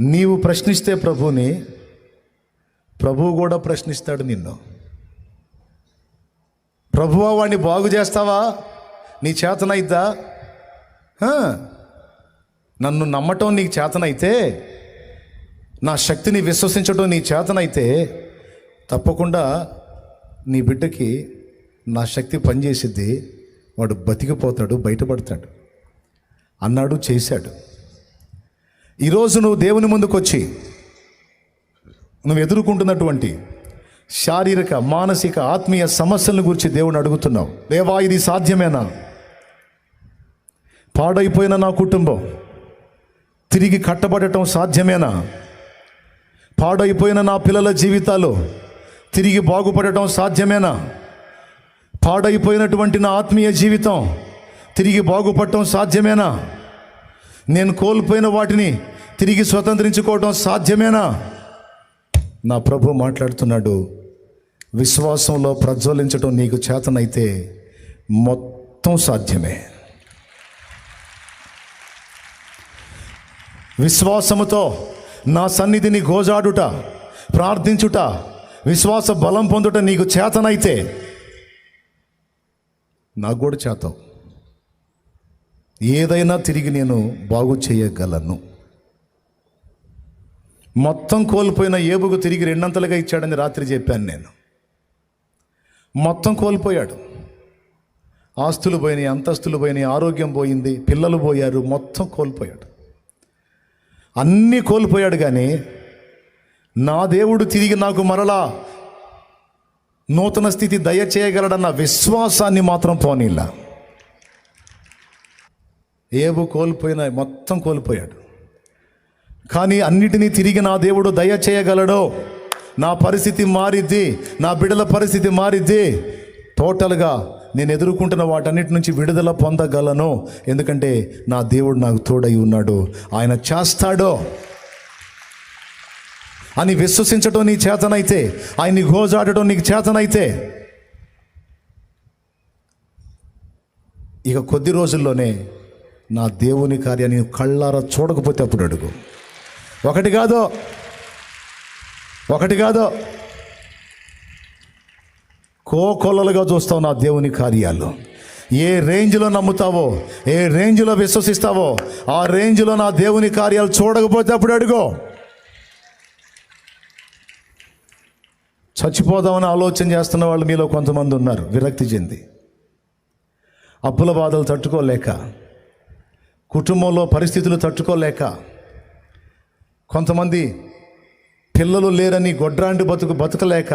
నీవు ప్రశ్నిస్తే ప్రభుని ప్రభువు కూడా ప్రశ్నిస్తాడు నిన్ను. ప్రభువా వాడిని బాగు చేస్తావా? నీ చేతనైద్దా? నన్ను నమ్మటం నీకు చేతనైతే నా శక్తిని విశ్వసించడం నీ చేతనైతే తప్పకుండా నీ బిడ్డకి నా శక్తి పనిచేసిద్ది. వాడు బతికిపోతాడు బయటపడతాడు. అన్నాడు చేశాడు. ఈరోజు నువ్వు దేవుని ముందుకు వచ్చి నువ్వు ఎదుర్కొంటున్నటువంటి శారీరక మానసిక ఆత్మీయ సమస్యలను గురించి దేవుని అడుగుతున్నావు. దేవా ఇది సాధ్యమేనా? పాడైపోయిన నా కుటుంబం తిరిగి కట్టబడటం సాధ్యమేనా? పాడైపోయిన నా పిల్లల జీవితాలు తిరిగి బాగుపడటం సాధ్యమేనా? పాడైపోయినటువంటి నా ఆత్మీయ జీవితం తిరిగి బాగుపడటం సాధ్యమేనా? నేను కోల్పోయిన వాటిని తిరిగి స్వతంత్రించుకోవటం సాధ్యమేనా? నా ప్రభు మాట్లాడుతున్నాడు విశ్వాసంలో ప్రజ్వలించడం నీకు చేతనైతే మొత్తం సాధ్యమే. విశ్వాసముతో నా సన్నిధిని గోజాడుట ప్రార్థించుట విశ్వాస బలం పొందుట నీకు చేతనైతే నాకు కూడా చేతం ఏదైనా తిరిగి నేను బాగు చేయగలను. మొత్తం కోల్పోయిన ఏబుకు తిరిగి రెండంతలుగా ఇచ్చాడని రాత్రి చెప్పాను నేను. మొత్తం కోల్పోయాడు. ఆస్తులు పోయినాయి అంతస్తులు పోయినాయి ఆరోగ్యం పోయింది పిల్లలు పోయారు మొత్తం కోల్పోయాడు. అన్నీ కోల్పోయాడు కానీ నా దేవుడు తిరిగి నాకు మరలా నూతన స్థితి దయచేయగలడన్న విశ్వాసాన్ని మాత్రం పోనీలా. ఏబు కోల్పోయిన మొత్తం కోల్పోయాడు. కానీ అన్నిటినీ తిరిగి నా దేవుడు దయ చేయగలడో నా పరిస్థితి మారిద్ది నా బిడ్డల పరిస్థితి మారిద్ది. టోటల్గా నేను ఎదుర్కొంటున్న వాటన్నిటి నుంచి విడుదల పొందగలను. ఎందుకంటే నా దేవుడు నాకు తోడై ఉన్నాడు. ఆయన చేస్తాడో అని విశ్వసించడం నీ చేతనైతే ఆయన్ని గోజాడటం నీకు చేతనైతే. ఇక కొద్ది రోజుల్లోనే నా దేవుని కార్యాన్ని కళ్ళారా చూడకపోతే అప్పుడు అడుగు. ఒకటి కాదో. ఒకటి కాదో. కోకొల్లలుగా చూస్తావు నా దేవుని కార్యాలు. ఏ రేంజ్లో నమ్ముతావో ఏ రేంజ్లో విశ్వసిస్తావో ఆ రేంజ్లో నా దేవుని కార్యాలు చూడకపోతే అప్పుడు అడుగో. చచ్చిపోదామని ఆలోచన చేస్తున్న వాళ్ళు మీలో కొంతమంది ఉన్నారు విరక్తి చెంది. అప్పుల బాధలు తట్టుకోలేక కుటుంబంలో పరిస్థితులు తట్టుకోలేక కొంతమంది పిల్లలు లేరని గొడ్రాంటి బతుకు బతకలేక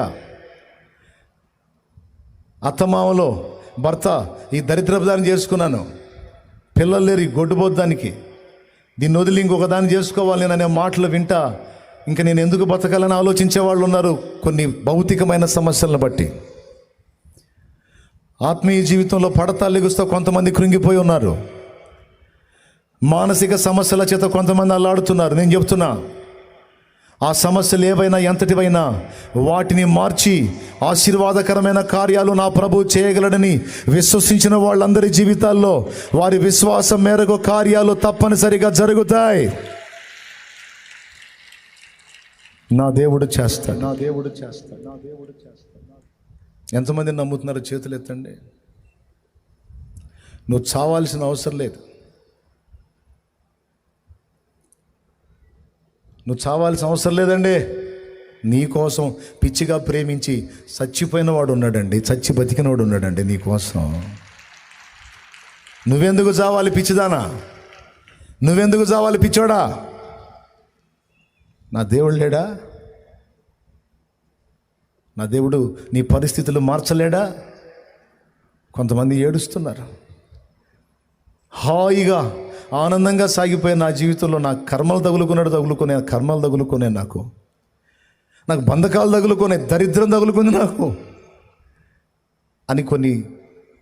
అత్తమామలో భర్త ఈ దరిద్రపదాన్ని చేసుకున్నాను. పిల్లలు లేరు ఈ గొడ్డుబోద్దానికి. దీన్ని వదిలి ఇంకొక దాన్ని చేసుకోవాలి నేను అనే మాటలు వింటా ఇంకా నేను ఎందుకు బతకాలని ఆలోచించే వాళ్ళు ఉన్నారు కొన్ని భౌతికమైన సమస్యలను బట్టి. ఆత్మీయ జీవితంలో పడతా లెగుస్తూ కొంతమంది కృంగిపోయి ఉన్నారు. మానసిక సమస్యల చేత కొంతమంది అల్లాడుతున్నారు. నేను చెప్తున్నా ఆ సమస్యలు ఏవైనా ఎంతటివైనా వాటిని మార్చి ఆశీర్వాదకరమైన కార్యాలు నా ప్రభు చేయగలడని విశ్వసించిన వాళ్ళందరి జీవితాల్లో వారి విశ్వాసం మేరకు కార్యాలు తప్పనిసరిగా జరుగుతాయి. నా దేవుడు చేస్తాడు. నా దేవుడు చేస్తాడు. నా దేవుడు చేస్తాడు. ఎంతమంది నమ్ముతున్నారో చేతులు ఎత్తండి. నువ్వు చావాల్సిన అవసరం లేదు. నువ్వు చావాల్సిన అవసరం లేదండి. నీకోసం పిచ్చిగా ప్రేమించి చచ్చిపోయిన వాడు ఉన్నాడండి. చచ్చి బతికినవాడు ఉన్నాడండి నీకోసం నువ్వెందుకు చావాలి పిచ్చిదానా? నువ్వెందుకు చావాలి పిచ్చోడా? నా దేవుడు లేడా? నా దేవుడు నీ పరిస్థితులు మార్చలేడా? కొంతమంది ఏడుస్తున్నారు. హాయిగా ఆనందంగా సాగిపోయిన నా జీవితంలో నా కర్మలు తగులుకున్నాడు తగులుకునే కర్మలు తగులుకునే నాకు. నాకు బంధకాలు తగులుకునే దరిద్రం తగులుకుంది నాకు. అని కొన్ని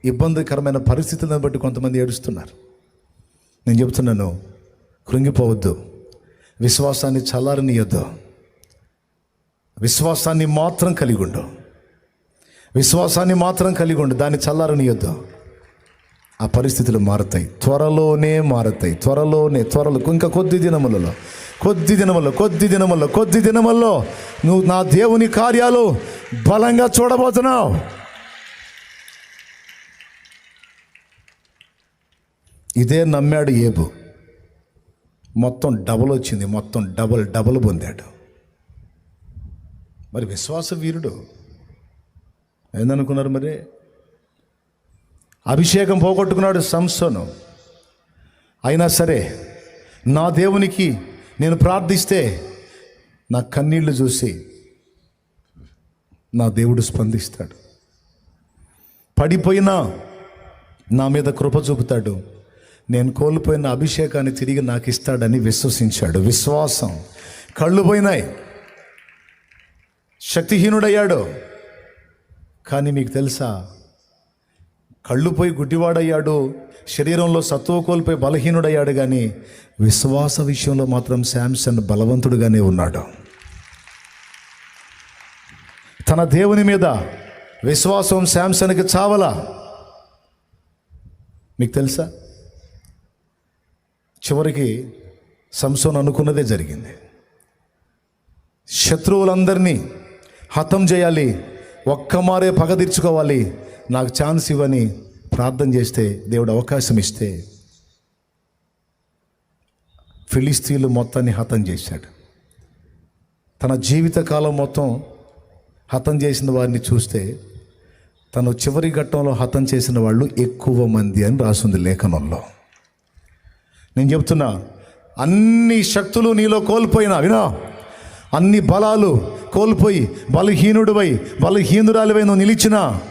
ఇబ్బందికరమైన పరిస్థితులను బట్టి కొంతమంది ఏడుస్తున్నారు. నేను చెప్తున్నాను కృంగిపోవద్దు. విశ్వాసాన్ని చల్లారనియొద్దు. విశ్వాసాన్ని మాత్రం కలిగి ఉండు. విశ్వాసాన్ని మాత్రం కలిగి ఉండు దాన్ని చల్లారనియొద్దు. ఆ పరిస్థితులు మారుతాయి. త్వరలోనే మారుతాయి. త్వరలోనే త్వరలో ఇంకా కొద్ది దినములలో కొద్ది దినముల్లో కొద్ది దినముల్లో కొద్ది దినముల్లో నువ్వు నా దేవుని కార్యాలు బలంగా చూడబోతున్నావు. ఇదే నమ్మాడు ఏబు. మొత్తం డబుల్ వచ్చింది. మొత్తం డబుల్ డబుల్ పొందాడు. మరి విశ్వాస వీరుడు. ఏందనుకున్నారు మరి? అభిషేకం పోగొట్టుకున్నాడు సంస్థను అయినా సరే నా దేవునికి నేను ప్రార్థిస్తే నా కన్నీళ్ళు చూసి నా దేవుడు స్పందిస్తాడు. పడిపోయినా నా మీద కృప చూపుతాడు. నేను కోల్పోయిన అభిషేకాన్ని తిరిగి నాకు ఇస్తాడని విశ్వసించాడు. విశ్వాసం. కళ్ళు పోయినాయి. శక్తిహీనుడయ్యాడు. కానీ మీకు తెలుసా కళ్ళుపోయి గుడ్డివాడయ్యాడు. శరీరంలో సత్తువ కోల్పోయి బలహీనుడయ్యాడు కానీ విశ్వాస విషయంలో మాత్రం శాంసన్ బలవంతుడుగానే ఉన్నాడు. తన దేవుని మీద విశ్వాసం శాంసన్కి చావలా? మీకు తెలుసా? చివరికి సంసోన్ అనుకున్నదే జరిగింది. శత్రువులందరినీ హతం చేయాలి ఒక్క మారే పగ తీర్చుకోవాలి నాకు ఛాన్స్ ఇవ్వని ప్రార్థన చేస్తే దేవుడు అవకాశం ఇస్తే ఫిలిస్తీన్లు మొత్తాన్ని హతం చేశాడు. తన జీవితకాలం మొత్తం హతం చేసిన వారిని చూస్తే తను చివరి ఘట్టంలో హతం చేసిన వాళ్ళు ఎక్కువ మంది అని రాసింది లేఖనంలో. నేను చెప్తున్నా అన్ని శక్తులు నీలో కోల్పోయినా వినా. అన్ని బలాలు కోల్పోయి బలహీనుడివై బలహీనురాలివై నువ్వు నిలిచినా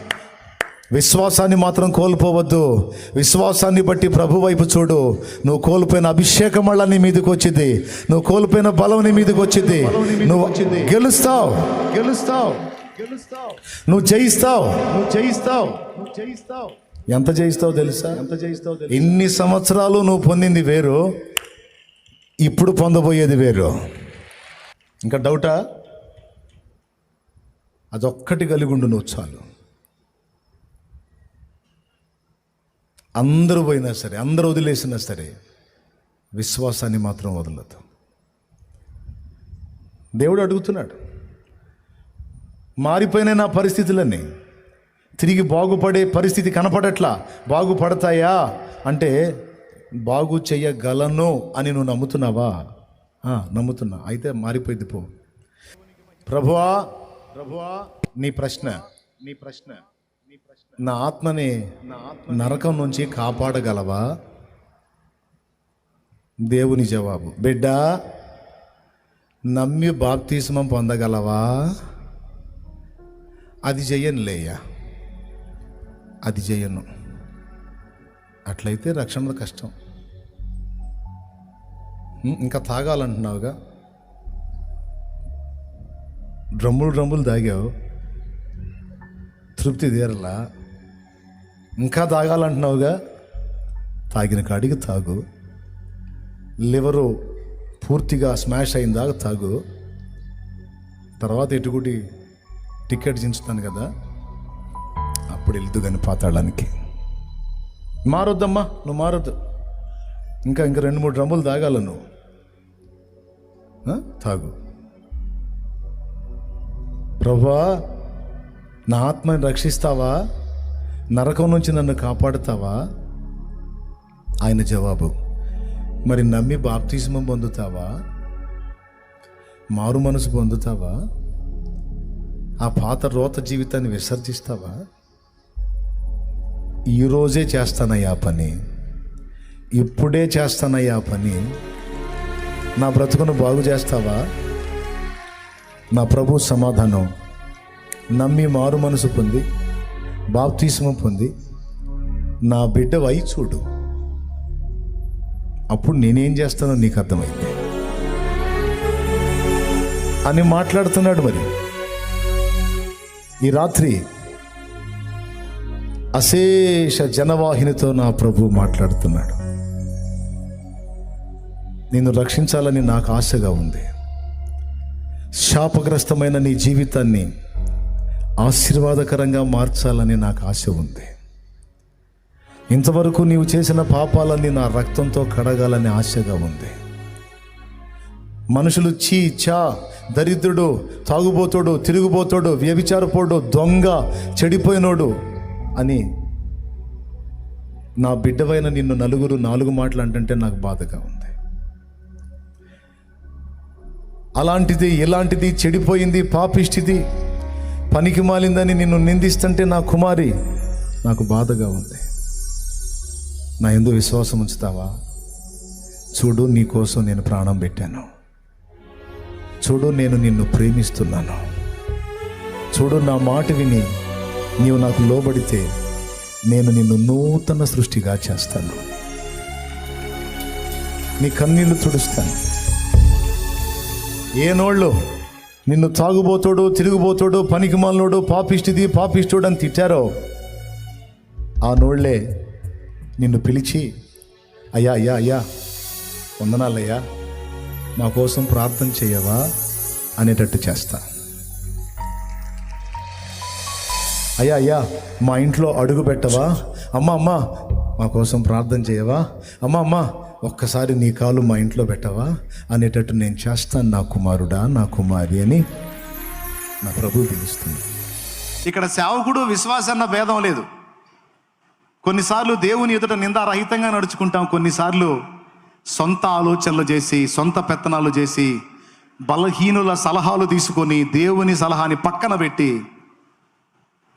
విశ్వాసాన్ని మాత్రం కోల్పోవద్దు. విశ్వాసాన్ని బట్టి ప్రభు వైపు చూడు. నువ్వు కోల్పోయిన అభిషేకం మళ్ళా నీ మీదకి వచ్చింది. నువ్వు కోల్పోయిన బలం నీ మీదకి వచ్చింది. నువ్వు గెలుస్తావు. గెలుస్తావు. గెలుస్తావు నువ్వు జయిస్తావు. నువ్వు జయిస్తావు. నువ్వు జయిస్తావు. ఎంత జయిస్తావు తెలుసా? ఎంత జయిస్తావు ఇన్ని సంవత్సరాలు నువ్వు పొందింది వేరు. ఇప్పుడు పొందబోయేది వేరు. ఇంకా డౌటా? అదొక్కటి కలిగి ఉండు నువ్వు చాలు. అందరూ పోయినా సరే అందరూ వదిలేసినా సరే విశ్వాసాన్ని మాత్రం వదలదు దేవుడు అడుగుతున్నాడు మారిపోయిన నా పరిస్థితులన్నీ తిరిగి బాగుపడే పరిస్థితి కనపడట్లా బాగుపడతాయా? అంటే బాగు చెయ్యగలను అని నువ్వు నమ్ముతున్నావా? నమ్ముతున్నా. అయితే మారిపోయింది పో. ప్రభువా ప్రభువా నీ ప్రశ్న నీ ప్రశ్న. నీ ఆత్మని నా ఆత్మ నరకం నుంచి కాపాడగలవా? దేవుని జవాబు. బిడ్డ నమ్మి బాప్తిస్మం పొందగలవా? అది చెయ్యను లేయ్యా అది చెయ్యను అట్లయితే రక్షణ కష్టం. ఇంకా తాగాలంటున్నావుగా? డ్రమ్ములు డ్రమ్ములు తాగావు. తృప్తి తీరలా? ఇంకా తాగాలంటున్నావుగా? తాగిన కాడికి తాగు. లివరు పూర్తిగా స్మాష్ అయిన దాకా తాగు. తర్వాత ఎటుకుటి టికెట్ చించుతాను కదా? అప్పుడు వెళ్తూ కానీ పాతాళానికి. మారొద్దమ్మా నువ్వు మారొద్దు. ఇంకా ఇంకా రెండు మూడు డ్రమ్ములు తాగాల నువ్వు. తాగు. ప్రభా నా ఆత్మని రక్షిస్తావా? నరకం నుంచి నన్ను కాపాడుతావా? ఆయన జవాబు. మరి నమ్మి బాప్తిజమం పొందుతావా? మారు మనసు పొందుతావా? ఆ పాత రోత జీవితాన్ని విసర్జిస్తావా? ఈరోజే చేస్తానయ్యా పని. ఇప్పుడే చేస్తానయ్యా పని. నా బ్రతుకును బాగు చేస్తావా? నా ప్రభు సమాధానం. నమ్మి మారు మనసు పొంది బాప్తీసమం పొంది నా బిడ్డ వై చూడు. అప్పుడు నేనేం చేస్తానో నీకు అర్థమైంది. అని మాట్లాడుతున్నాడు మరి. ఈ రాత్రి అశేష జనవాహినితో నా ప్రభు మాట్లాడుతున్నాడు. నిన్ను రక్షించాలని నాకు ఆశగా ఉంది. శాపగ్రస్తమైన నీ జీవితాన్ని ఆశీర్వాదకరంగా మార్చాలని నాకు ఆశ ఉంది. ఇంతవరకు నీవు చేసిన పాపాలన్నీ నా రక్తంతో కడగాలని ఆశగా ఉంది. మనుషులు చీ చా దరిద్రుడు తాగుబోతోడు తిరుగుబోతోడు వ్యభిచారపోడు దొంగ చెడిపోయినోడు అని నా బిడ్డవైన నిన్ను నలుగురు నాలుగు మాటలు అంటుంటే నాకు బాధగా ఉంది. అలాంటిది ఇలాంటిది చెడిపోయింది పాపిష్టిది పనికి మాలిందని నిన్ను నిందిస్తుంటే నా కుమారి నాకు బాధగా ఉంది. నా ఎందు విశ్వాసం ఉంచుతావా? చూడు నీ కోసం నేను ప్రాణం పెట్టాను. చూడు నేను నిన్ను ప్రేమిస్తున్నాను. చూడు నా మాట విని నీవు నాకు లోబడితే నేను నిన్ను నూతన సృష్టిగా చేస్తాను. నీ కన్నీళ్ళు తుడుస్తాను. ఏ నోళ్ళు నిన్ను తాగుబోతోడు తిరుగుబోతోడు పనికిమాలనోడు పాపిష్టిది పాపిష్టుడు అని తిట్టారో ఆ నోళ్ళే నిన్ను పిలిచి అయ్యా అయ్యా అయ్యా వందనాలయ్యా మా కోసం ప్రార్థన చేయవా? అనేటట్టు చేస్తా. అయ్యా అయ్యా మా ఇంట్లో అడుగు పెట్టవా? అమ్మ అమ్మ మా కోసం ప్రార్థన చేయవా? అమ్మ అమ్మ ఒక్కసారి నీ కాలు మా ఇంట్లో పెట్టవా? అనేటట్టు నేను చేస్తాను నా కుమారుడా నా కుమారి అని నా ప్రభు పిలుస్తుంది. ఇక్కడ సేవకుడు విశ్వాసన్న భేదం లేదు. కొన్నిసార్లు దేవుని ఎదుట నిందారహితంగా నడుచుకుంటాం. కొన్నిసార్లు సొంత ఆలోచనలు చేసి సొంత పెత్తనాలు చేసి బలహీనుల సలహాలు తీసుకొని దేవుని సలహాని పక్కన పెట్టి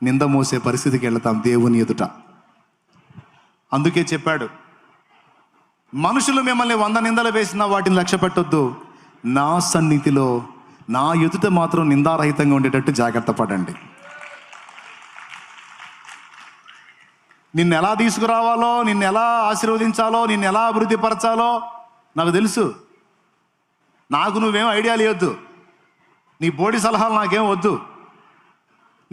నింద మోసే పరిస్థితికి వెళ్తాం దేవుని ఎదుట. అందుకే చెప్పాడు మనుషులు మిమ్మల్ని వంద నిందలు వేసినా వాటిని లక్ష్య పెట్టొద్దు. నా సన్నిధిలో నా ఎదుట మాత్రం నిందారహితంగా ఉండేటట్టు జాగ్రత్త పడండి. నిన్ను ఎలా తీసుకురావాలో నిన్ను ఎలా ఆశీర్వదించాలో నిన్ను ఎలా అభివృద్ధి పరచాలో నాకు తెలుసు. నాకు నువ్వేం ఐడియా లేవద్దు. నీ బోడి సలహాలు నాకేం వద్దు.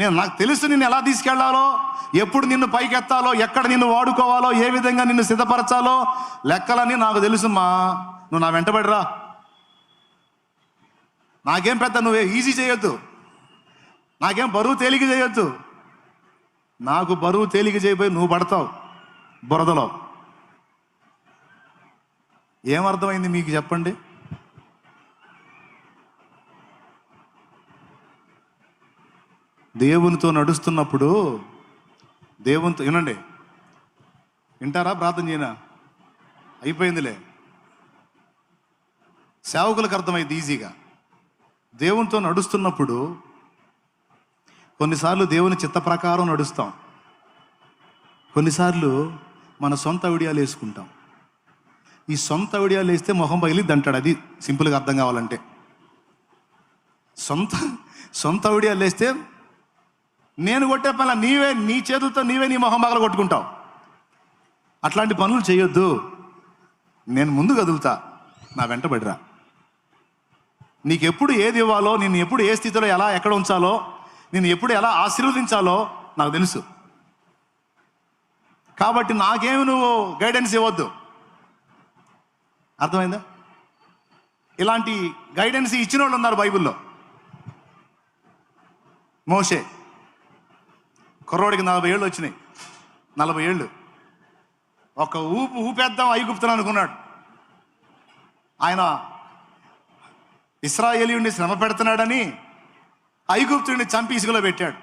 నేను నాకు తెలుసు నిన్ను ఎలా తీసుకెళ్ళాలో ఎప్పుడు నిన్ను పైకెత్తాలో ఎక్కడ నిన్ను వాడుకోవాలో ఏ విధంగా నిన్ను సిద్ధపరచాలో లెక్కలన్నీ నాకు తెలుసు మా నువ్వు నా వెంటబడిరా నాకేం పెద్ద నువ్వే ఈజీ చేయొద్దు. నాకేం బరువు తేలిక చేయొద్దు. నాకు బరువు తేలిక చేయబోయి నువ్వు పడతావు బురదలో. ఏమర్థమైంది మీకు చెప్పండి? దేవునితో నడుస్తున్నప్పుడు దేవునితో వినండి. వింటారా? ప్రార్థన చేయనా? అయిపోయిందిలే. సేవకులకు అర్థమైంది ఈజీగా. దేవునితో నడుస్తున్నప్పుడు కొన్నిసార్లు దేవుని చిత్త ప్రకారం నడుస్తాం. కొన్నిసార్లు మన సొంత విడియాలు వేసుకుంటాం. ఈ సొంత విడియాలు వేస్తే మొహం పగిలిద్ది అంటాడు. అది సింపుల్గా అర్థం కావాలంటే. సొంత సొంత విడియాలు వేస్తే నేను కొట్టే పనుల నీవే నీ చేతులతో నీవే నీ మొహం పగల కొట్టుకుంటావు. అట్లాంటి పనులు చేయొద్దు. నేను ముందు కదులుతా. నా వెంట పడిరా. ఏది ఇవ్వాలో నేను ఎప్పుడు ఏ స్థితిలో ఎలా ఎక్కడ ఉంచాలో నేను ఎప్పుడు ఎలా ఆశీర్వదించాలో నాకు తెలుసు. కాబట్టి నాకేమి నువ్వు గైడెన్స్ ఇవ్వద్దు. అర్థమైందా? ఇలాంటి గైడెన్స్ ఇచ్చిన వాళ్ళు ఉన్నారు బైబిల్లో. మోషే. కుర్రోడికి నలభై ఏళ్ళు వచ్చినాయి. నలభై ఏళ్ళు. ఒక ఊపు ఊపేద్దాం ఐగుప్తుని అనుకున్నాడు. ఆయన ఇస్రాయేలీయుడిని శ్రమ పెడుతున్నాడని ఐగుప్తుడిని చంపి ఇసుకలో పెట్టాడు.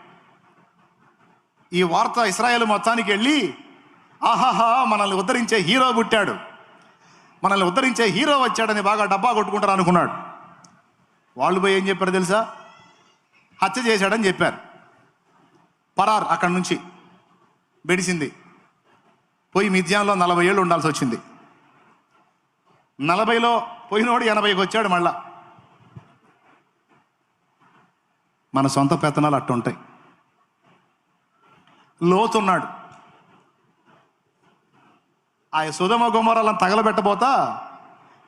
ఈ వార్త ఇస్రాయేల్ మొత్తానికి వెళ్ళి ఆహాహా మనల్ని ఉద్ధరించే హీరో పుట్టాడు. మనల్ని ఉద్ధరించే హీరో వచ్చాడని బాగా డబ్బా కొట్టుకుంటారు అనుకున్నాడు. వాళ్ళు పోయి ఏం చెప్పారు తెలుసా? హత్య చేశాడని చెప్పారు. పరార్ అక్కడి నుంచి బెడిసింది. పోయి మిథ్యాంలో నలభై ఏళ్ళు ఉండాల్సి వచ్చింది. నలభైలో పోయినోడు ఎనభైకి వచ్చాడు మళ్ళా. మన సొంత పెత్తనాలు అట్టుంటాయి లోతున్నాడు. ఆ సుధమ గుమరాలను తగలబెట్టబోతా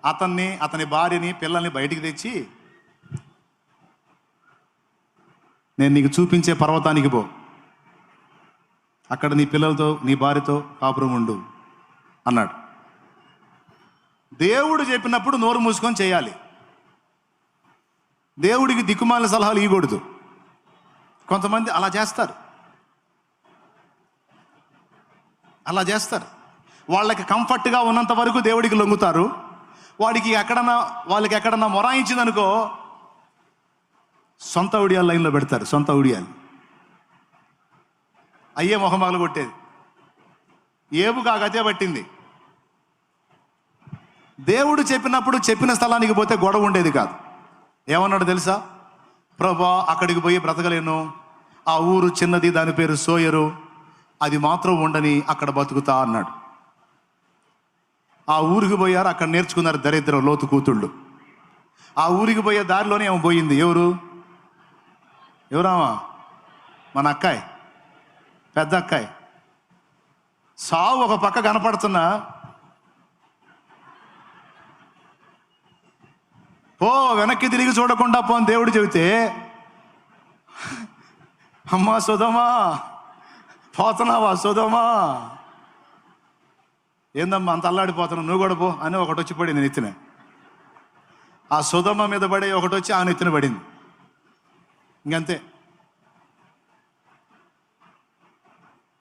అతన్ని అతని భార్యని పిల్లల్ని బయటికి తెచ్చి నేను నీకు చూపించే పర్వతానికి పో. అక్కడ నీ పిల్లలతో నీ భార్యతో కాపురం ఉండు అన్నాడు. దేవుడు చెప్పినప్పుడు నోరు మూసుకొని చేయాలి. దేవుడికి దిక్కుమాల సలహాలు ఇవ్వకూడదు. కొంతమంది అలా చేస్తారు. అలా చేస్తారు. వాళ్ళకి కంఫర్ట్గా ఉన్నంత వరకు దేవుడికి లొంగుతారు. వాడికి ఎక్కడన్నా వాళ్ళకి ఎక్కడన్నా మొరాయించిందనుకో సొంత ఉడియాలు లైన్లో పెడతారు సొంత ఉడియాలు. అయ్యే మొహమాలు కొట్టేది ఏబుగా గతే పట్టింది. దేవుడు చెప్పినప్పుడు చెప్పిన స్థలానికి పోతే గొడవ ఉండేది కాదు. ఏమన్నాడు తెలుసా? ప్రభా అక్కడికి పోయి బ్రతకలేను. ఆ ఊరు చిన్నది దాని పేరు సోయరు. అది మాత్రం ఉండని అక్కడ బతుకుతా అన్నాడు. ఆ ఊరికి పోయారు అక్కడ నేర్చుకున్నారు దరిద్రం లోతు కూతుళ్ళు. ఆ ఊరికి పోయే దారిలోనే ఏమో పోయింది ఎవరు? ఎవరామా? మన అక్కాయ్. పెద్ద అక్కాయ్. సావు ఒక పక్క కనపడుతున్నా. ఓ వెనక్కి తిరిగి చూడకుండా పోని దేవుడు చెబితే అమ్మా సుధమా పోతున్నావా సుధమా? ఏందమ్మా అంత అల్లాడిపోతున్నావు? నువ్వు కూడా పో అని ఒకటి వచ్చి పడింది నెత్తిన. ఆ సుధమ్మ మీద పడి ఒకటి వచ్చి ఆ నెత్తిన పడింది. ఇంకంతే.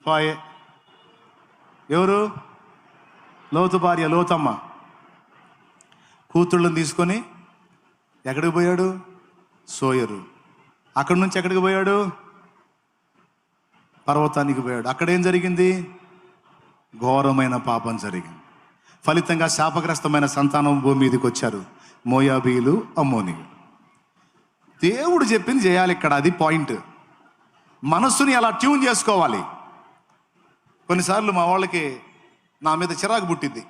పోయే ఎవరు? లోతు భార్య లోతమ్మ. కూతుళ్ళని తీసుకొని ఎక్కడికి పోయాడు? సోయరు. అక్కడి నుంచి ఎక్కడికి పోయాడు? పర్వతానికి పోయాడు. అక్కడ ఏం జరిగింది? ఘోరమైన పాపం జరిగింది. ఫలితంగా శాపగ్రస్తమైన సంతానం భూమి మీదకి వచ్చారు మోయాబీలు అమ్మోనీయులు. దేవుడు చెప్పింది చేయాలి ఇక్కడ అది పాయింట్. మనస్సుని అలా ట్యూన్ చేసుకోవాలి. కొన్నిసార్లు మా వాళ్ళకి నా మీద చిరాకు పుట్టింది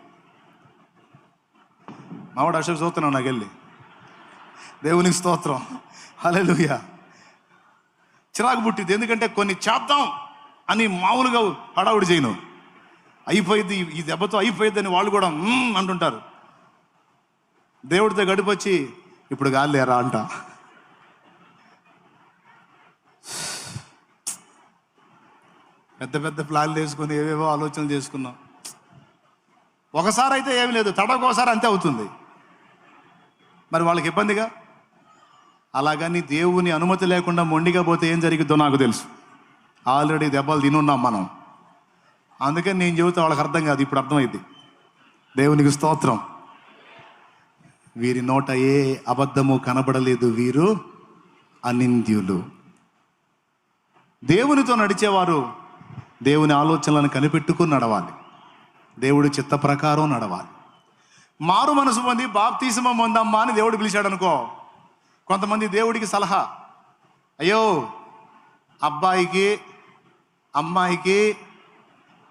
మావాడు అశోక్ చూస్తున్నావు నాకు వెళ్ళి. దేవునికి స్తోత్రం. హల్లెలూయా. చిరాకు పుట్టింది ఎందుకంటే కొన్ని చేద్దాం అని మామూలుగా హడావుడి చేయను. అయిపోయింది ఈ దెబ్బతో అయిపోయింది అని వాళ్ళు కూడా అంటుంటారు. దేవుడితో గడిపొచ్చి ఇప్పుడు గాలి లేరా అంట. పెద్ద పెద్ద ప్లాన్లు వేసుకొని ఏవేవో ఆలోచనలు చేసుకున్నాం. ఒకసారి అయితే ఏమి లేదు తడకోసారి అంతే అవుతుంది. మరి వాళ్ళకి ఇబ్బందిగా? అలాగని దేవుని అనుమతి లేకుండా మొండిగా పోతే ఏం జరిగిద్దో నాకు తెలుసు. ఆల్రెడీ దెబ్బలు తినున్నాం మనం. అందుకని నేను చెబుతా వాళ్ళకి అర్థం కాదు ఇప్పుడు అర్థమైంది. దేవునికి స్తోత్రం. వీరి నోట ఏ అబద్ధము కనబడలేదు వీరు అనింద్యులు. దేవునితో నడిచేవారు దేవుని ఆలోచనలను కనిపెట్టుకుని నడవాలి. దేవుడి చిత్త ప్రకారం నడవాలి. మారు మనసు పొంది బాప్తీసమ పొందమ్మా అని దేవుడు పిలిచాడు అనుకో కొంతమంది దేవుడికి సలహా అయ్యో అబ్బాయికి అమ్మాయికి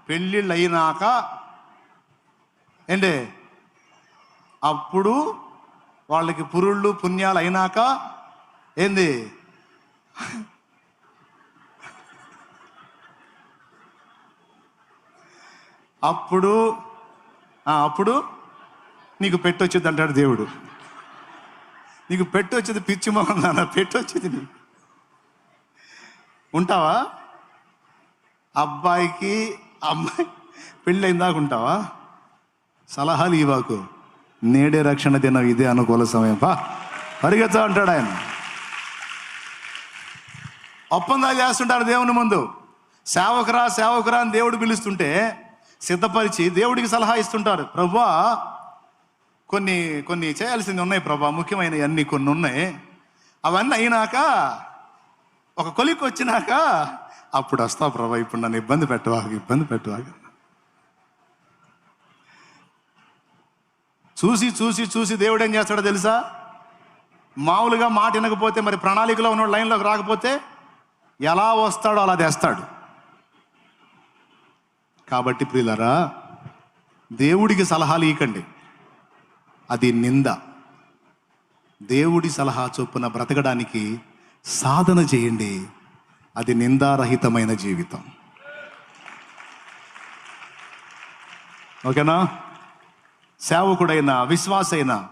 పెళ్ళిళ్ళు అయినాక ఏంటి అప్పుడు వాళ్ళకి పురుళ్ళు పుణ్యాలు అయినాక ఏంది? అప్పుడు అప్పుడు నీకు పెట్టొచ్చింది అంటాడు దేవుడు. నీకు పెట్టొచ్చేది పిచ్చి మొహం నాన్న పెట్టొచ్చేది నీకు. ఉంటావా? అబ్బాయికి అమ్మాయి పెళ్ళైన దాకా ఉంటావా? సలహాలు ఇవ్వకు. నేడే రక్షణ దినం ఇదే అనుకూల సమయం. పా పరిగెత్తా అంటాడు ఆయన. ఒప్పందాలు చేస్తుంటారు దేవుని ముందు. సేవకురా సేవకురా అని దేవుడు పిలుస్తుంటే సిద్ధపరిచి దేవుడికి సలహా ఇస్తుంటారు. ప్రభా కొన్ని కొన్ని చేయాల్సింది ఉన్నాయి ప్రభా ముఖ్యమైనవి అన్ని కొన్ని ఉన్నాయి. అవన్నీ అయినాక ఒక కొలికి వచ్చినాక అప్పుడు వస్తావు ప్రభా ఇప్పుడు నన్ను ఇబ్బంది పెట్టవా ఇబ్బంది పెట్టవా చూసి చూసి చూసి దేవుడు ఏం చేస్తాడో తెలుసా? మామూలుగా మాట వినకపోతే మరి ప్రణాళికలో ఉన్న లైన్లోకి రాకపోతే ఎలా వస్తాడో అలా తెస్తాడు. కాబట్టి ప్రియులరా దేవుడికి సలహాలు ఇవ్వకండి అది నింద. దేవుడి సలహా చొప్పున బ్రతకడానికి సాధన చేయండి. అది నిందారహితమైన జీవితం. ఓకేనా? సేవకుడైన విశ్వాసైన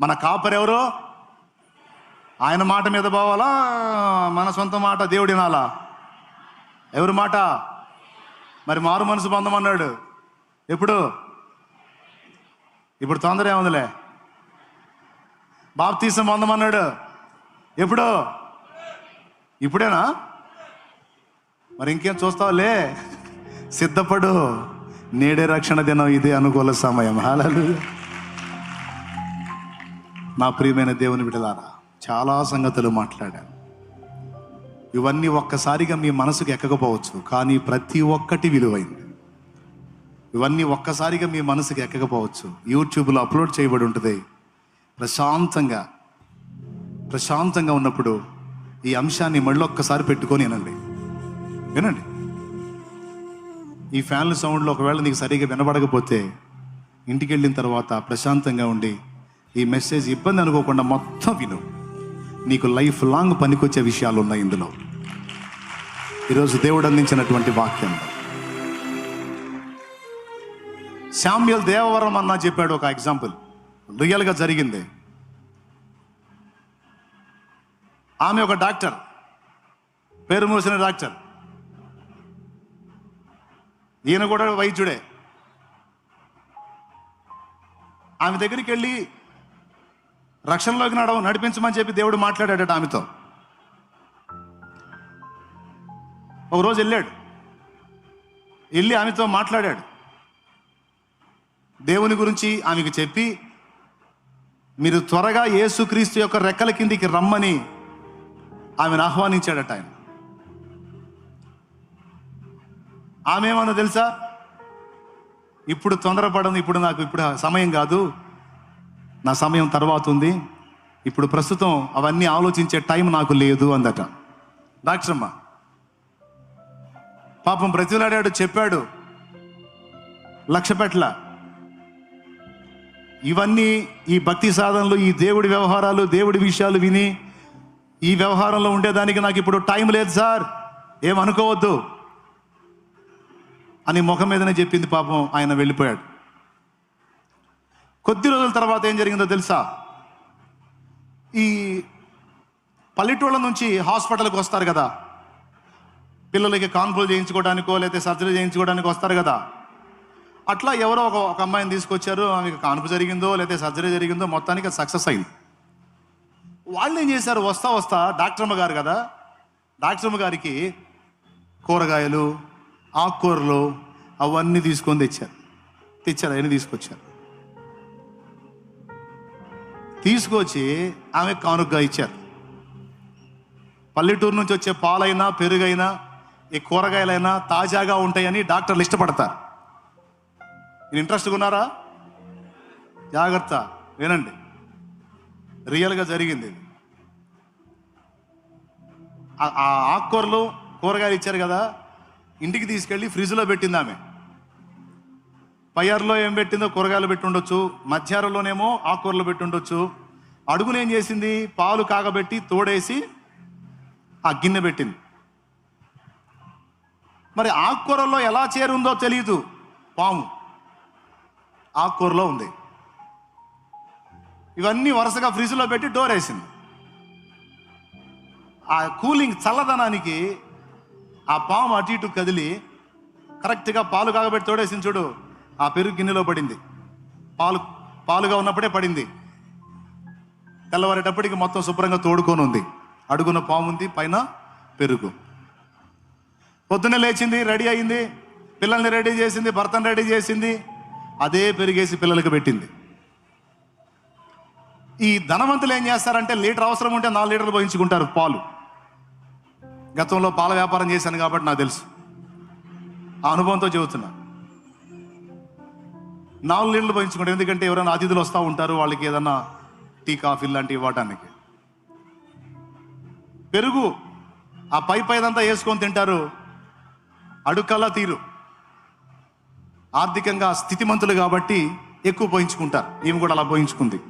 మన కాపరెవరో ఆయన మాట మీద పోవాలా? మన సొంత మాట దేవుడినాలా ఎవరి మాట? మరి మారు మనసు పొందమన్నాడు ఎప్పుడు? ఇప్పుడు తొందర ఏముందిలే? బాప్తీసం పొందమన్నాడు ఎప్పుడు? ఇప్పుడేనా? మరి ఇంకేం చూస్తావులే? సిద్ధపడు. నేడే రక్షణ దినం ఇదే అనుకూల సమయం. హాలలు నా ప్రియమైన దేవుని విడలారా చాలా సంగతులు మాట్లాడాను. ఇవన్నీ ఒక్కసారిగా మీ మనసుకు ఎక్కకపోవచ్చు కానీ ప్రతి ఒక్కటి విలువైంది. ఇవన్నీ ఒక్కసారిగా మీ మనసుకు ఎక్కకపోవచ్చు. యూట్యూబ్లో అప్లోడ్ చేయబడి ఉంటుంది. ప్రశాంతంగా ప్రశాంతంగా ఉన్నప్పుడు ఈ అంశాన్ని మళ్ళీ ఒక్కసారి పెట్టుకొని వినండి. వినండి. ఈ ఫ్యాన్ల సౌండ్లో ఒకవేళ నీకు సరిగా వినబడకపోతే ఇంటికి వెళ్ళిన తర్వాత ప్రశాంతంగా ఉండి ఈ మెసేజ్ ఇబ్బంది అనుకోకుండా మొత్తం విను. నీకు లైఫ్ లాంగ్ పనికొచ్చే విషయాలు ఉన్నాయి ఇందులో. ఈరోజు దేవుడు అందించినటువంటి వాక్యం. శామ్యుల్ దేవవరం అన్న చెప్పాడు ఒక ఎగ్జాంపుల్ రియల్గా జరిగింది. ఆమె ఒక డాక్టర్. పేరు మూసిన డాక్టర్. ఈయన కూడా వైద్యుడే. ఆమె దగ్గరికి వెళ్ళి రక్షణలోకి నడవ నడిపించమని చెప్పి దేవుడు మాట్లాడాడట ఆమెతో. ఒక రోజు వెళ్ళాడు. వెళ్ళి ఆమెతో మాట్లాడాడు. దేవుని గురించి ఆమెకు చెప్పి మీరు త్వరగా యేసుక్రీస్తు యొక్క రెక్కల కిందికి రమ్మని ఆమెను ఆహ్వానించాడట ఆయన. ఆమె ఏమన్నా తెలుసా? ఇప్పుడు తొందరపడను ఇప్పుడు నాకు ఇప్పుడు సమయం కాదు. నా సమయం తర్వాత ఉంది. ఇప్పుడు ప్రస్తుతం అవన్నీ ఆలోచించే టైం నాకు లేదు అందట. డాక్టర్ అమ్మ. పాపం బ్రతిలాడాడు చెప్పాడు. లక్ష పెట్ల ఇవన్నీ ఈ భక్తి సాధనలు ఈ దేవుడి వ్యవహారాలు దేవుడి విషయాలు విని ఈ వ్యవహారంలో ఉండేదానికి నాకు ఇప్పుడు టైం లేదు సార్. ఏమనుకోవద్దు. అని ముఖం మీదనే చెప్పింది పాపం ఆయన వెళ్ళిపోయాడు. కొద్ది రోజుల తర్వాత ఏం జరిగిందో తెలుసా? ఈ పల్లెటూళ్ళ నుంచి హాస్పిటల్కి వస్తారు కదా. పిల్లలకి కాన్పులు చేయించుకోవడానికో లేకపోతే సర్జరీ చేయించుకోవడానికి వస్తారు కదా. అట్లా ఎవరో ఒక ఒక అమ్మాయిని తీసుకొచ్చారు. ఆమెకి కాన్పు జరిగిందో లేకపోతే సర్జరీ జరిగిందో మొత్తానికి సక్సెస్ అయింది. వాళ్ళు ఏం చేశారు? వస్తా వస్తా డాక్టర్ అమ్మగారు కదా. డాక్టర్ అమ్మగారికి కూరగాయలు ఆకుకూరలు అవన్నీ తీసుకొని తెచ్చారు. తెచ్చారు అవన్నీ తీసుకొచ్చారు. తీసుకొచ్చి ఆమె కానుకగా ఇచ్చారు. పల్లెటూరు నుంచి వచ్చే పాలైనా పెరుగైనా ఈ కూరగాయలైనా తాజాగా ఉంటాయని డాక్టర్లు ఇష్టపడతారు. మీరు ఇంట్రెస్ట్గా ఉన్నారా? జాగ్రత్త వినండి. రియల్గా జరిగింది ఆ- ఆ ఆకుకూరలు కూరగాయలు ఇచ్చారు కదా ఇంటికి తీసుకెళ్ళి ఫ్రిడ్జ్లో పెట్టింది ఆమె. పయ్యారులో ఏం పెట్టిందో కూరగాయలు పెట్టి ఉండొచ్చు మధ్యాహ్నంలోనేమో ఆకుకూరలు పెట్టి ఉండొచ్చు అడుగును ఏం చేసింది? పాలు కాగబెట్టి తోడేసి ఆ గిన్నె పెట్టింది. మరి ఆకుకూరల్లో ఎలా చేరుందో తెలియదు పాము. ఆకుకూరలో ఉంది. ఇవన్నీ వరుసగా ఫ్రిడ్జ్లో పెట్టి డోర్ వేసింది. ఆ కూలింగ్ చల్లదనానికి ఆ పాము అటు ఇటు కదిలి కరెక్ట్గా పాలు కాగబెట్టి తోడేసింది చూడు. ఆ పెరుగు గిన్నెలో పడింది. పాలు పాలుగా ఉన్నప్పుడే పడింది. తెల్లవారేటప్పటికి మొత్తం శుభ్రంగా తోడుకొని ఉంది. అడుగున పాము ఉంది పైన పెరుగు. పొద్దున్నే లేచింది రెడీ అయింది. పిల్లల్ని రెడీ చేసింది భర్తను రెడీ చేసింది. అదే పెరిగేసి పిల్లలకు పెట్టింది. ఈ ధనవంతులు ఏం చేస్తారంటే లీటర్ అవసరం ఉంటే నాలుగు లీటర్లు పోయించుకుంటారు పాలు. గతంలో పాల వ్యాపారం చేశాను కాబట్టి నాకు తెలుసు. ఆ అనుభవంతో చెబుతున్నా. నాలుగు నీళ్ళు పోయించుకోండి ఎందుకంటే ఎవరైనా అతిథులు వస్తూ ఉంటారు వాళ్ళకి ఏదన్నా టీ కాఫీ లాంటివి ఇవ్వటానికి. పెరుగు ఆ పై పైదంతా వేసుకొని తింటారు. అడుక్కల్లా తీరు. ఆర్థికంగా స్థితిమంతులు కాబట్టి ఎక్కువ పోయించుకుంటారు. ఈమె కూడా అలా పోయించుకుంది.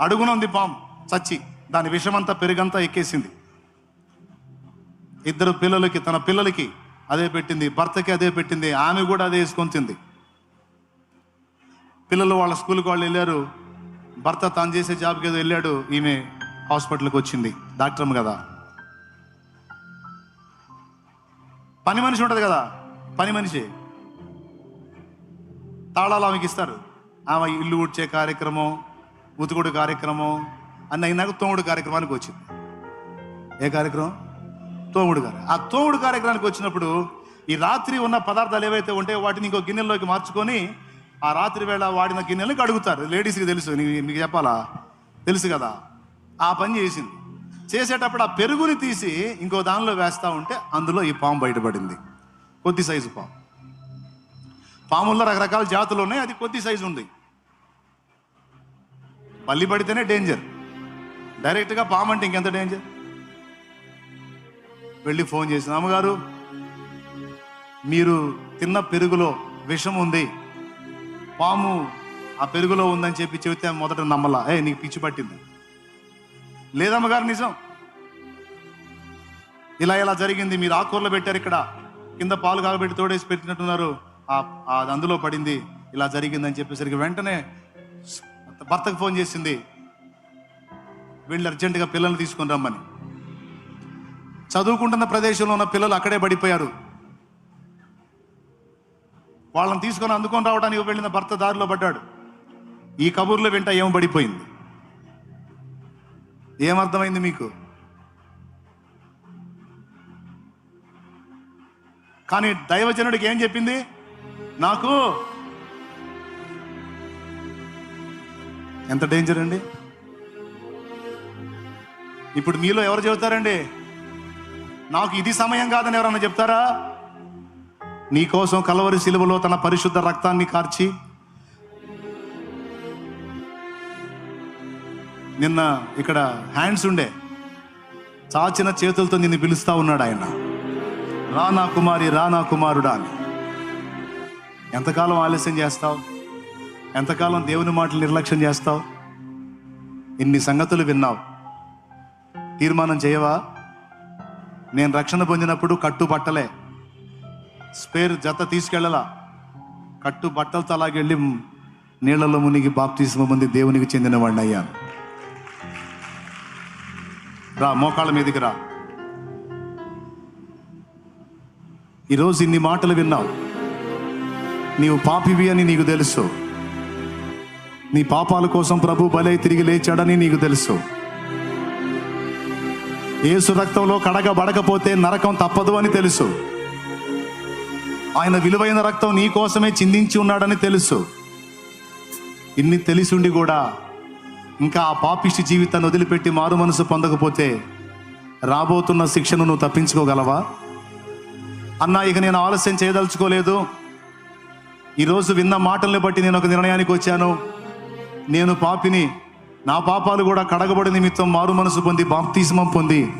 అడుగున ఉంది పాము చచ్చి. దాని విషమంతా పెరుగంతా ఎక్కేసింది. ఇద్దరు పిల్లలకి తన పిల్లలకి అదే పెట్టింది భర్తకి అదే పెట్టింది ఆమె కూడా అదే వేసుకొని తింది. పిల్లలు వాళ్ళ స్కూల్కి వాళ్ళు వెళ్ళారు. భర్త తాను చేసే జాబ్కి ఏదో వెళ్ళాడు. ఈమె హాస్పిటల్కి వచ్చింది. డాక్టర్ కదా. పని మనిషి ఉంటుంది కదా. పని మనిషి. తాళాలు ఆమెకి ఇస్తారు. ఆమె ఇల్లు ఉడ్చే కార్యక్రమం ఉతుకుడు కార్యక్రమం అన్న అయినాక తోముడు కార్యక్రమానికి వచ్చింది. ఏ కార్యక్రమం? తోముడు గారు. ఆ తోముడు కార్యక్రమానికి వచ్చినప్పుడు ఈ రాత్రి ఉన్న పదార్థాలు ఏవైతే ఉంటాయో వాటిని ఇంకో గిన్నెల్లోకి మార్చుకొని ఆ రాత్రి వేళ వాడిన గిన్నెలకు అడుగుతారు లేడీస్కి తెలుసు మీకు చెప్పాలా? తెలుసు కదా? ఆ పని చేసింది. చేసేటప్పుడు ఆ పెరుగుని తీసి ఇంకో దానిలో వేస్తా ఉంటే అందులో ఈ పాము బయటపడింది. కొద్ది సైజు పాము. పాముల్లో రకరకాల జాతులు ఉన్నాయి అది కొద్ది సైజు ఉంది. పల్లి పడితేనే డేంజర్ డైరెక్ట్గా పాము అంటే ఇంకెంత డేంజర్ వెళ్ళి ఫోన్ చేసిన అమ్మగారు మీరు తిన్న పెరుగులో విషం ఉంది పాము ఆ పెరుగులో ఉందని చెప్పి చెబితే మొదట నమ్మలా. ఏ నీకు పిచ్చి పట్టింది? లేదమ్మగారు నిజం? ఇలా ఇలా జరిగింది మీరు ఆకూరలో పెట్టారు ఇక్కడ. కింద పాలు కాగబెట్టి తోడేసి పెట్టినట్టున్నారు. అది అందులో పడింది. ఇలా జరిగిందని చెప్పేసరికి వెంటనే భర్తకు ఫోన్ చేసింది. వీళ్ళు అర్జెంటుగా పిల్లల్ని తీసుకొని రమ్మని. చదువుకుంటున్న ప్రదేశంలో ఉన్న పిల్లలు అక్కడే పడిపోయారు. వాళ్ళని తీసుకొని అందుకొని రావడానికి వెళ్ళిన భర్త దారిలో పడ్డాడు. ఈ కబుర్లో వెంట ఏం పడిపోయింది? ఏమర్థమైంది మీకు? కానీ దైవజనుడికి ఏం చెప్పింది? నాకు ఎంత డేంజర్ అండి? ఇప్పుడు మీలో ఎవరు చెబుతారండి? నాకు ఇది సమయం కాదని ఎవరన్నా చెప్తారా? నీకోసం కలవరి శిలువలో తన పరిశుద్ధ రక్తాన్ని కార్చి నిన్న ఇక్కడ హ్యాండ్స్ ఉండే చాచిన చేతులతో నిన్ను పిలుస్తా ఉన్నాడు ఆయన. రా నా కుమారి రా నా కుమారుడా అని. ఎంతకాలం ఆలస్యం చేస్తావు? ఎంతకాలం దేవుని మాటలు నిర్లక్ష్యం చేస్తావు? ఇన్ని సంగతులు విన్నావు. తీర్మానం చేయవా? నేను రక్షణ పొందినప్పుడు కట్టుబట్టలే. స్పేర్ జత తీసుకెళ్ళలా. కట్టు బట్టలతో అలాగెళ్ళి నీళ్ళలో మునిగి బాప్తీసం మంది దేవునికి చెందిన వాడిని అయ్యాను రా మోకాళ్ళ మీదకి రా. ఈరోజు ఇన్ని మాటలు విన్నావు. నీవు పాపివి అని నీకు తెలుసు. నీ పాపాల కోసం ప్రభు బలై తిరిగి లేచాడని నీకు తెలుసు. ఏసు రక్తంలో కడగబడకపోతే నరకం తప్పదు అని తెలుసు. ఆయన విలువైన రక్తం నీ కోసమే చిందించి ఉన్నాడని తెలుసు. ఇన్ని తెలిసుండి కూడా ఇంకా ఆ పాపిష్టి జీవితాన్ని వదిలిపెట్టి మారు మనసు పొందకపోతే రాబోతున్న శిక్షను నువ్వు తప్పించుకోగలవా? అన్నా ఇక నేను ఆలస్యం చేయదలుచుకోలేదు. ఈరోజు విన్న మాటల్ని బట్టి నేను ఒక నిర్ణయానికి వచ్చాను. నేను పాపిని నా పాపాలు కూడా కడగబడి నిమిత్తం మారు మనసు పొంది బాప్తిస్మం పొంది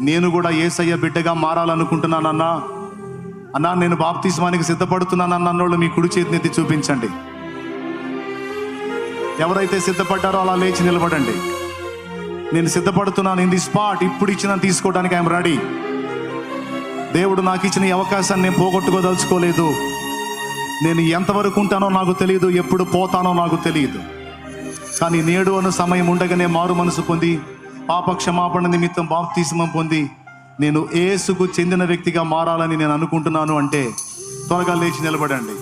నేను కూడా ఏసయ్య బిడ్డగా మారాలనుకుంటున్నానన్నా. అన్నా నేను బాప్తిస్మానికి సిద్ధపడుతున్నానన్న అన్నోళ్ళు మీ కుడి చేతిని ఎత్తి చూపించండి. ఎవరైతే సిద్ధపడ్డారో అలా లేచి నిలబడండి. నేను సిద్ధపడుతున్నాను ఇన్ ది స్పాట్ ఇప్పుడు ఇచ్చిన తీసుకోవడానికి ఐఎమ్ రెడీ దేవుడు నాకు ఇచ్చిన ఈ అవకాశాన్ని నేను పోగొట్టుకోదలుచుకోలేదు. నేను ఎంతవరకు ఉంటానో నాకు తెలియదు ఎప్పుడు పోతానో నాకు తెలియదు. కానీ నేడు అన్న సమయం ఉండగానే మారు మనసు పొంది పాప క్షమాపణ నిమిత్తం బాప్తీసమం పొంది నేను ఏసుకు చెందిన వ్యక్తిగా మారాలని నేను అనుకుంటున్నాను అంటే త్వరగా లేచి నిలబడండి.